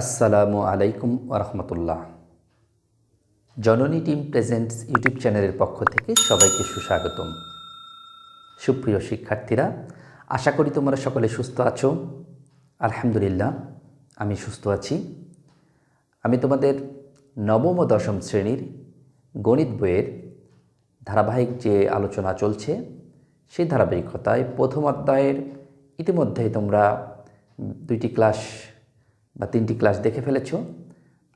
আসসালামু আলাইকুম রহমতুল্লাহ। জননী টিম প্রেজেন্টস ইউটিউব চ্যানেলের পক্ষ থেকে সবাইকে সুস্বাগতম। সুপ্রিয় শিক্ষার্থীরা, আশা করি তোমরা সকলে সুস্থ আছো। আলহামদুলিল্লাহ, আমি সুস্থ আছি। আমি তোমাদের নবম ও দশম শ্রেণির গণিত বইয়ের ধারাবাহিক যে আলোচনা চলছে, সেই ধারাবাহিকতায় প্রথম অধ্যায়ের ইতিমধ্যেই তোমরা দুইটি ক্লাস বা তিনটি ক্লাস দেখে ফেলেছ।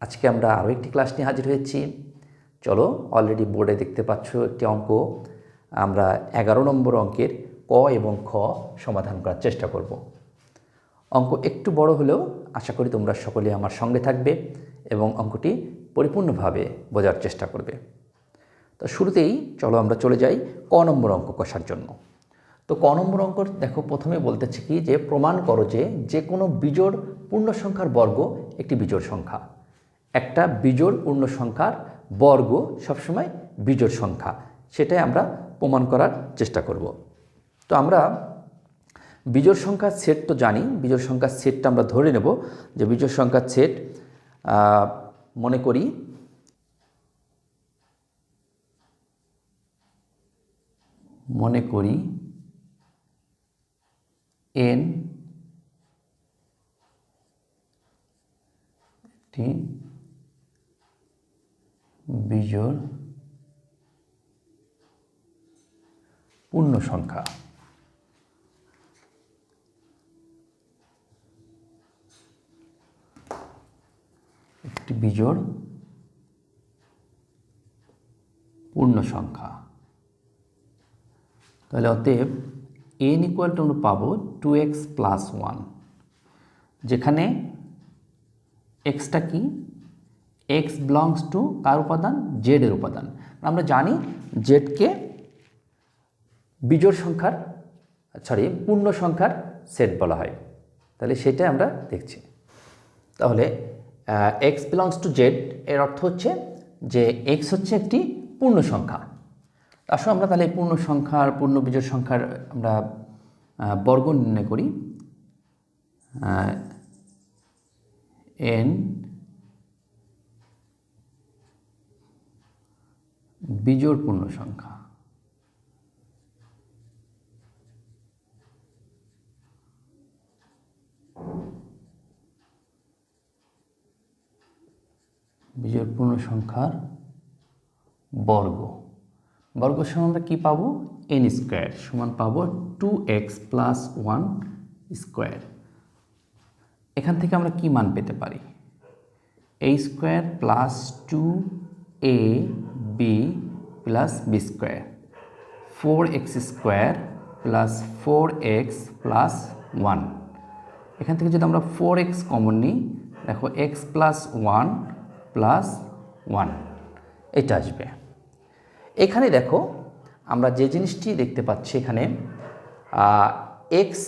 আজকে আমরা আরও একটি ক্লাস নিয়ে হাজির হয়েছি। চলো অলরেডি বোর্ডে দেখতে পাচ্ছ একটি অঙ্ক। আমরা এগারো নম্বর অঙ্কের ক এবং খ সমাধান করার চেষ্টা করব। অঙ্ক একটু বড় হলেও আশা করি তোমরা সকলে আমার সঙ্গে থাকবে এবং অঙ্কটি পরিপূর্ণভাবে বোঝার চেষ্টা করবে। তো শুরুতেই চলো আমরা চলে যাই ক নম্বর অঙ্ক কষার জন্য। তো ক নম্বর অঙ্ক, দেখো, প্রথমে বলতেছে কি যে প্রমাণ করো যে যে কোনো বিজোড় পূর্ণ সংখ্যার বর্গ একটি বিজোড় সংখ্যা। একটা বিজোড় পূর্ণ সংখ্যার বর্গ সবসময় বিজোড় সংখ্যা। সেটাই আমরা প্রমাণ করার চেষ্টা করব। তো আমরা বিজোড় সংখ্যার সেট তো জানি, বিজোড় সংখ্যার সেটটা আমরা ধরে নেব যে বিজোড় সংখ্যার সেট মনে করি মনে করি এন একটি বিজোড় পূর্ণ সংখ্যা একটি বিজোড় পূর্ণ সংখ্যা তাহলে অতএব এন ইকুয়াল টু আমরা পাবো টু এক্স প্লাস ওয়ান যেখানে এক্সটা কি? এক্স বিলংস টু কার উপাদান? জেডের উপাদান। আমরা জানি জেডকে বিজোড় সংখ্যার সরি পূর্ণ সংখ্যার সেট বলা হয়। তাহলে সেটাই আমরা দেখছি। তাহলে এক্স বিলংস টু জেড এর অর্থ হচ্ছে যে এক্স হচ্ছে একটি পূর্ণ সংখ্যা। আসলে আমরা তাহলে পূর্ণ সংখ্যার, পূর্ণ বিজোড় সংখ্যার আমরা বর্গ নির্ণয় করি। এন বিজোড় পূর্ণ সংখ্যা। বিজোড় পূর্ণ সংখ্যার বর্গ। বর্গ সমান আমরা কী পাবো? N square. সমান পাবো two x plus one square. এখান থেকে আমরা কি মান পেতে পারি? A square plus two a b plus b square four x square plus four x plus one এখান থেকে যদি আমরা ফোর এক্স কমন নিই, দেখো x plus one plus one এটা আসবে। এখানে দেখো, আমরা যে জিনিসটি দেখতে পাচ্ছি এখানে x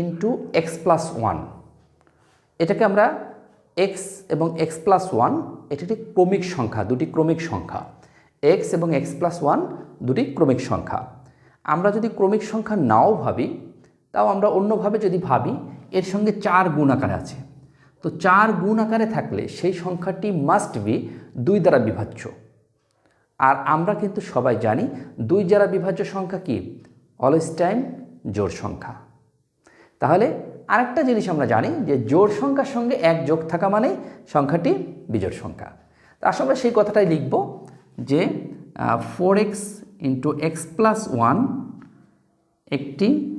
into x plus one এটাকে আমরা এক্স এবং এক্স প্লাস ওয়ান এটি একটি ক্রমিক সংখ্যা, দুটি ক্রমিক সংখ্যা। এক্স এবং এক্স প্লাস ওয়ান দুটি ক্রমিক সংখ্যা। আমরা যদি ক্রমিক সংখ্যা নাও ভাবি, তাও আমরা অন্যভাবে যদি ভাবি, এর সঙ্গে চার গুণ আকারে আছে। তো চার গুণ আকারে থাকলে সেই সংখ্যাটি মাস্ট বি দুই দ্বারা বিভাজ্য। আর আমরা কিন্তু সবাই জানি দুই দ্বারা বিভাজ্য সংখ্যা কি? অলওয়েজ টাইম জোড় সংখ্যা। তাহলে আরেকটা জিনিস আমরা জানি যে জোড় সংখ্যার সঙ্গে এক যোগ থাকা মানে সংখ্যাটি বিজোড় সংখ্যা। তা আসলে আমরা সেই কথাটাই লিখব যে four x into x plus one একটি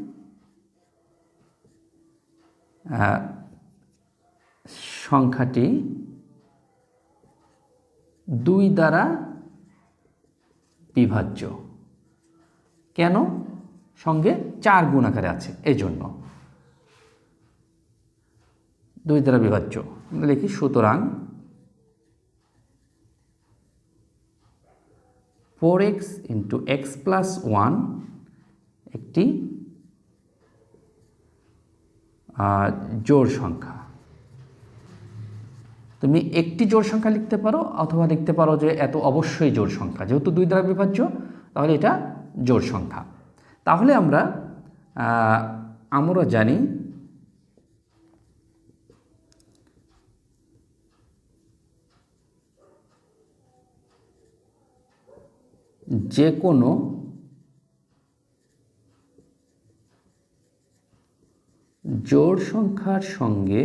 সংখ্যাটি দুই দ্বারা বিভাজ্য। কেন? সঙ্গে চার গুণ আকারে আছে, এজন্য। জন্য দুই দ্বারা বিভাজ্য। লিখি, সুতরাং four x into x plus one একটি জোর সংখ্যা। তুমি একটি জোড় সংখ্যা লিখতে পারো অথবা লিখতে পারো যে এত অবশ্যই জোড় সংখ্যা। যেহেতু দুই দ্বারা বিভাজ্য, তাহলে এটা জোড় সংখ্যা। তাহলে আমরা আমরা জানি যে কোনো জোড় সংখ্যার সঙ্গে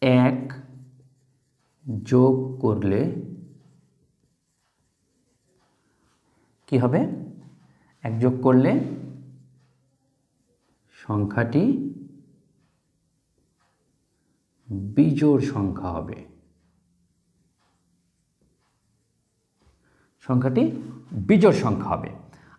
এক যোগ করলে কি হবে? এক যোগ করলে সংখ্যাটি বিজোড় সংখ্যা হবে। সংখ্যাটি বিজোড় সংখ্যা হবে।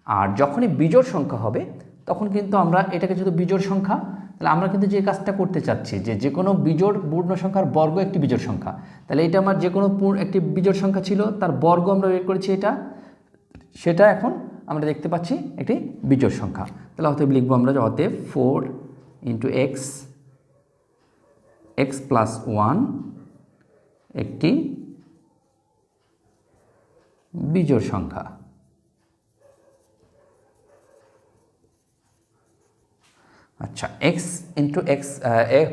আর যখনই বিজোড় সংখ্যা হবে, তখন কিন্তু আমরা এটাকে যেহেতু বিজোড় সংখ্যা, তাহলে আমরা কিন্তু যে কাজটা করতে চাচ্ছি, যে যে কোনো বিজোড় পূর্ণ সংখ্যার বর্গ একটি বিজোড় সংখ্যা, তাহলে এটা আমার যে কোনো একটি বিজোড় সংখ্যা ছিল, তার বর্গ আমরা বের করেছি এটা, সেটা এখন আমরা দেখতে পাচ্ছি একটি বিজোড় সংখ্যা। তাহলে অতএব লিখব আমরা অতএব four into x x plus one একটি বিজোড় সংখ্যা। আচ্ছা x into x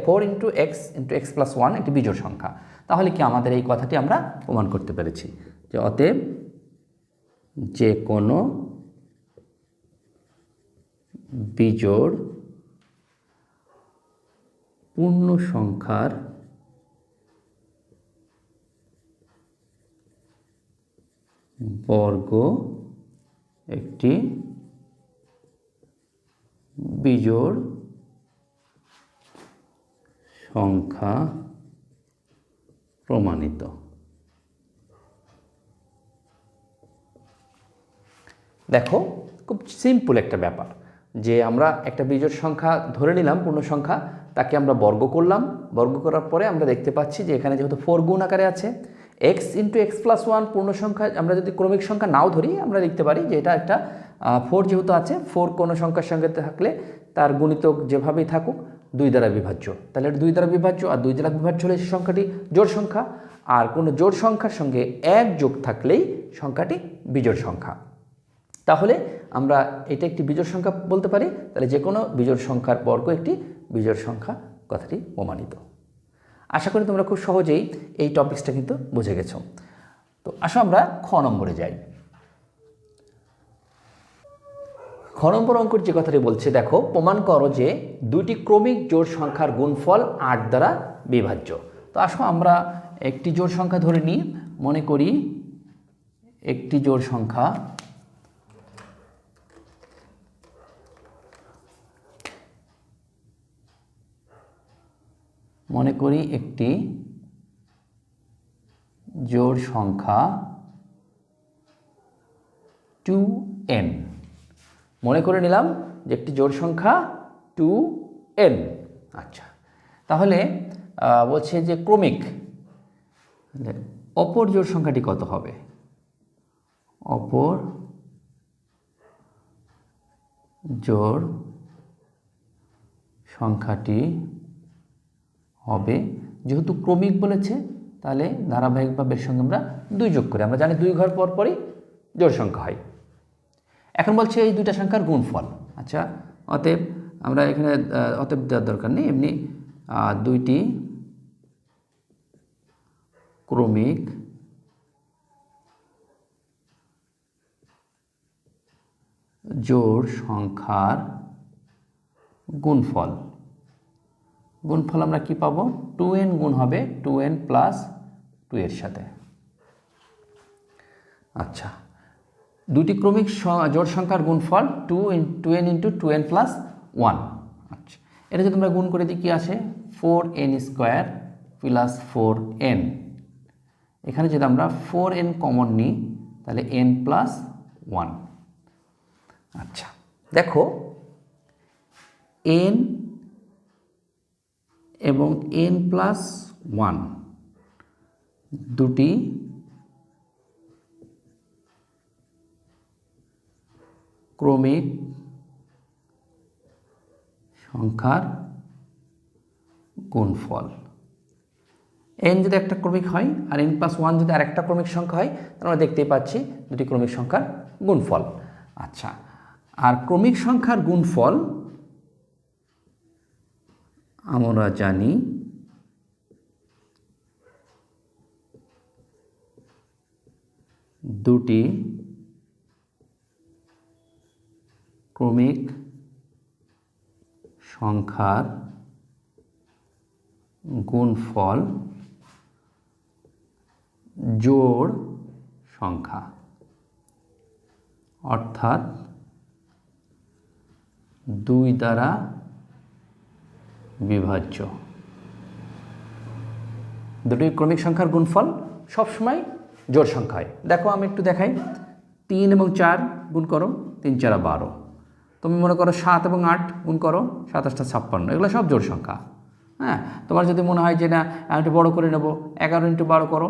four into x into x plus one একটি বিজোড় সংখ্যা। তাহলে কি আমাদের এই কথাটি আমরা প্রমাণ করতে পেরেছি? যে অতএব যে কোনো বিজোড় পূর্ণ সংখ্যার বর্গ একটি বিজোড় সংখ্যা প্রমাণিত। দেখো, খুব সিম্পল একটা ব্যাপার যে আমরা একটা বিজোড় সংখ্যা ধরে নিলাম, পূর্ণ সংখ্যা, তাকে আমরা বর্গ করলাম। বর্গ করার পরে আমরা দেখতে পাচ্ছি যে এখানে যেহেতু ফোর গুণ আকারে আছে x into x plus one পূর্ণ সংখ্যা আমরা যদি ক্রমিক সংখ্যা নাও ধরি, আমরা লিখতে পারি যে এটা একটা ফোর যেহেতু আছে ফোর কোনো সংখ্যার সঙ্গে থাকলে তার গুণিতক যেভাবেই থাকুক, দুই দ্বারা বিভাজ্য। তাহলে দুই দ্বারা বিভাজ্য আর দুই দ্বারা বিভাজ্য হলে সেই সংখ্যাটি জোড় সংখ্যা। আর কোনো জোড় সংখ্যার সঙ্গে এক যোগ থাকলেই সংখ্যাটি বিজোড় সংখ্যা। তাহলে আমরা এটা একটি বিজোড় সংখ্যা বলতে পারি, তাহলে যে কোনো বিজোড় সংখ্যার বর্গ একটি বিজোড় সংখ্যা, কথাটি প্রমাণিত। আশা করি তোমরা খুব সহজেই এই টপিক্সটা কিন্তু বুঝে গেছো। তো আসো আমরা খ নম্বরে যাই। খ নম্বর অঙ্কর যে কথাটি বলছে, দেখো, প্রমাণ করো যে দুইটি ক্রমিক জোড় সংখ্যার গুণফল আট দ্বারা বিভাজ্য। তো আসো আমরা একটি জোড় সংখ্যা ধরে নিই, মনে করি একটি জোড় সংখ্যা মনে করি একটি জোড় সংখ্যা টু এন মনে করে নিলাম যে একটি জোড় সংখ্যা টু এন আচ্ছা তাহলে বলছে যে ক্রমিক, অপর জোড় সংখ্যাটি কত হবে? অপর জোড় সংখ্যাটি হবে। যেহেতু ক্রমিক বলেছে, তাহলে ধারাবাহিকভাবে সঙ্গে আমরা দুই যোগ করি। আমরা জানি দুই ঘর পর পরই জোড় সংখ্যা হয়। এখন বলছে এই দুইটা সংখ্যার গুণফল। আচ্ছা অতএব আমরা এখানে অতএব দেওয়ার দরকার নেই। এমনি দুইটি ক্রমিক জোড় সংখ্যার গুণফল। গুণফল আমরা কি পাবো? টু এন গুণ হবে টু এন প্লাস টু এর সাথে। আচ্ছা দুটি ক্রমিক জোড় সংখ্যার গুণফল two in two n into two n plus one আচ্ছা এটা যদি আমরা গুণ করে দিই, কী আসে? Four n square plus four n. এখানে যদি আমরা ফোর এন কমন নিই, তাহলে এন প্লাস ওয়ান আচ্ছা দেখো এন এবং এন প্লাস ওয়ান দুটি ক্রমিক সংখ্যার গুণফল। এন যদি একটা ক্রমিক হয় আর এন প্লাস ওয়ান যদি আরেকটা ক্রমিক সংখ্যা হয় তাহলে আমরা দেখতেই পাচ্ছি দুটি ক্রমিক সংখ্যার গুণফল। আচ্ছা আর ক্রমিক সংখ্যার গুণফল আমরা জানি দুটি ক্রমিক সংখ্যার গুণফল জোড় সংখ্যা অর্থাৎ দুই দ্বারা বিভাজ্য। দুটি ক্রমিক সংখ্যার গুণফল সবসময় জোড় সংখ্যা হয় দেখো, আমি একটু দেখাই। তিন এবং চার গুণ করো, তিন, চারা, বারো। তুমি মনে করো সাত এবং আট গুণ করো সাতাশটা ছাপ্পান্ন। এগুলো সব জোড় সংখ্যা। হ্যাঁ তোমার যদি মনে হয় যে না, আমি একটু বড়ো করে নেব, এগারো ইন্টু বারো করো,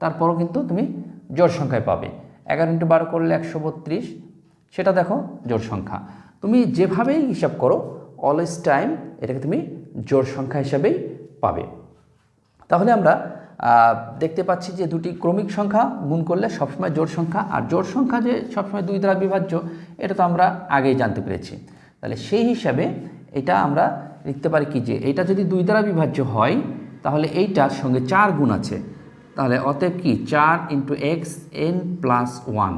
তারপরও কিন্তু তুমি জোড় সংখ্যায় পাবে। এগারো ইন্টু বারো করলে একশো বত্রিশ, সেটা দেখো জোড় সংখ্যা। তুমি যেভাবেই হিসাব করো অলওয়েজ টাইম এটাকে তুমি জোড় সংখ্যা হিসাবেই পাবে। তাহলে আমরা দেখতে পাচ্ছি যে দুটি ক্রমিক সংখ্যা গুণ করলে সবসময় জোড় সংখ্যা, আর জোড় সংখ্যা যে সবসময় দুই দ্বারা বিভাজ্য, এটা তো আমরা আগেই জানতে পেরেছি। তাহলে সেই হিসাবে এটা আমরা লিখতে পারি কি যে এটা যদি দুই দ্বারা বিভাজ্য হয়, তাহলে এইটার সঙ্গে চার গুণ আছে। তাহলে অতএব কি? চার into x n plus one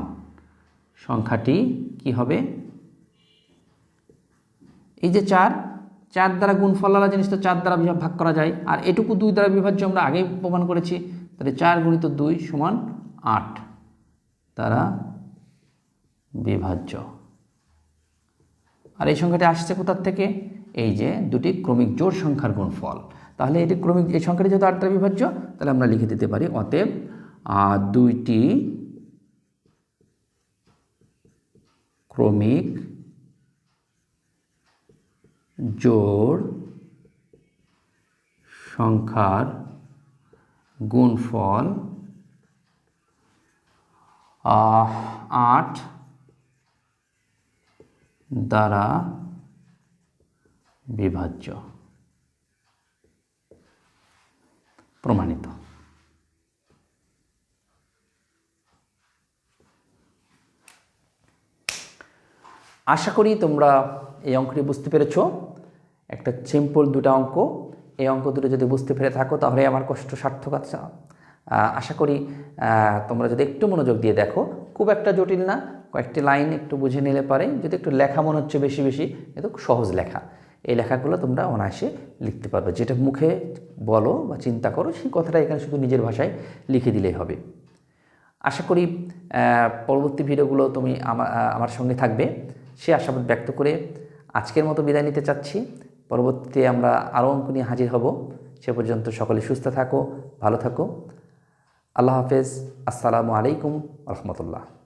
সংখ্যাটি কি হবে? এই যে চার চার দ্বারা গুণফলালা জিনিস তো চার দ্বারা বিভা- ভাগ করা যায়। আর এটুকু দুই দ্বারা বিভাজ্য আমরা আগেই প্রমাণ করেছি। তাহলে চার গুণিত দুই সমান আট তারা বিভাজ্য। আর এই সংখ্যাটি আসছে কোথার থেকে? এই যে দুটি ক্রমিক জোর সংখ্যার গুণফল। তাহলে এটি ক্রমিক, এই সংখ্যাটি যেহেতু আট দ্বারা বিভাজ্য, তাহলে আমরা লিখে দিতে পারি অতএব দুইটি ক্রমিক জোড় সংখ্যার গুণফল আট দ্বারা বিভাজ্য। প্রমাণিত। আশা করি তোমরা এই অঙ্কটি বুঝতে পেরেছ? একটা সিম্পল দুটো অঙ্ক। এই অঙ্ক দুটো যদি বুঝতে পেরে থাকো তাহলে আমার কষ্ট সার্থক আছে। আশা করি তোমরা যদি একটু মনোযোগ দিয়ে দেখো, খুব একটা জটিল না, কয়েকটি লাইন একটু বুঝে নিলে পারে। যদি একটু লেখা মনে হচ্ছে বেশি বেশি কিন্তু সহজ লেখা। এই লেখাগুলো তোমরা অনায়াসে লিখতে পারবে। যেটা মুখে বলো বা চিন্তা করো, সেই কথাটা এখানে শুধু নিজের ভাষায় লিখে দিলেই হবে। আশা করি পরবর্তী ভিডিওগুলো তুমি আমার সঙ্গে থাকবে। সে আশাবাদ ব্যক্ত করে আজকের মতো বিদায় নিতে চাচ্ছি। পরবর্তীতে আমরা আরও অঙ্ক নিয়ে হাজির হব। সে পর্যন্ত সকলে সুস্থ থাকো, ভালো থাকো। আল্লাহ হাফেজ। আসসালামু আলাইকুম রহমতুল্লাহ।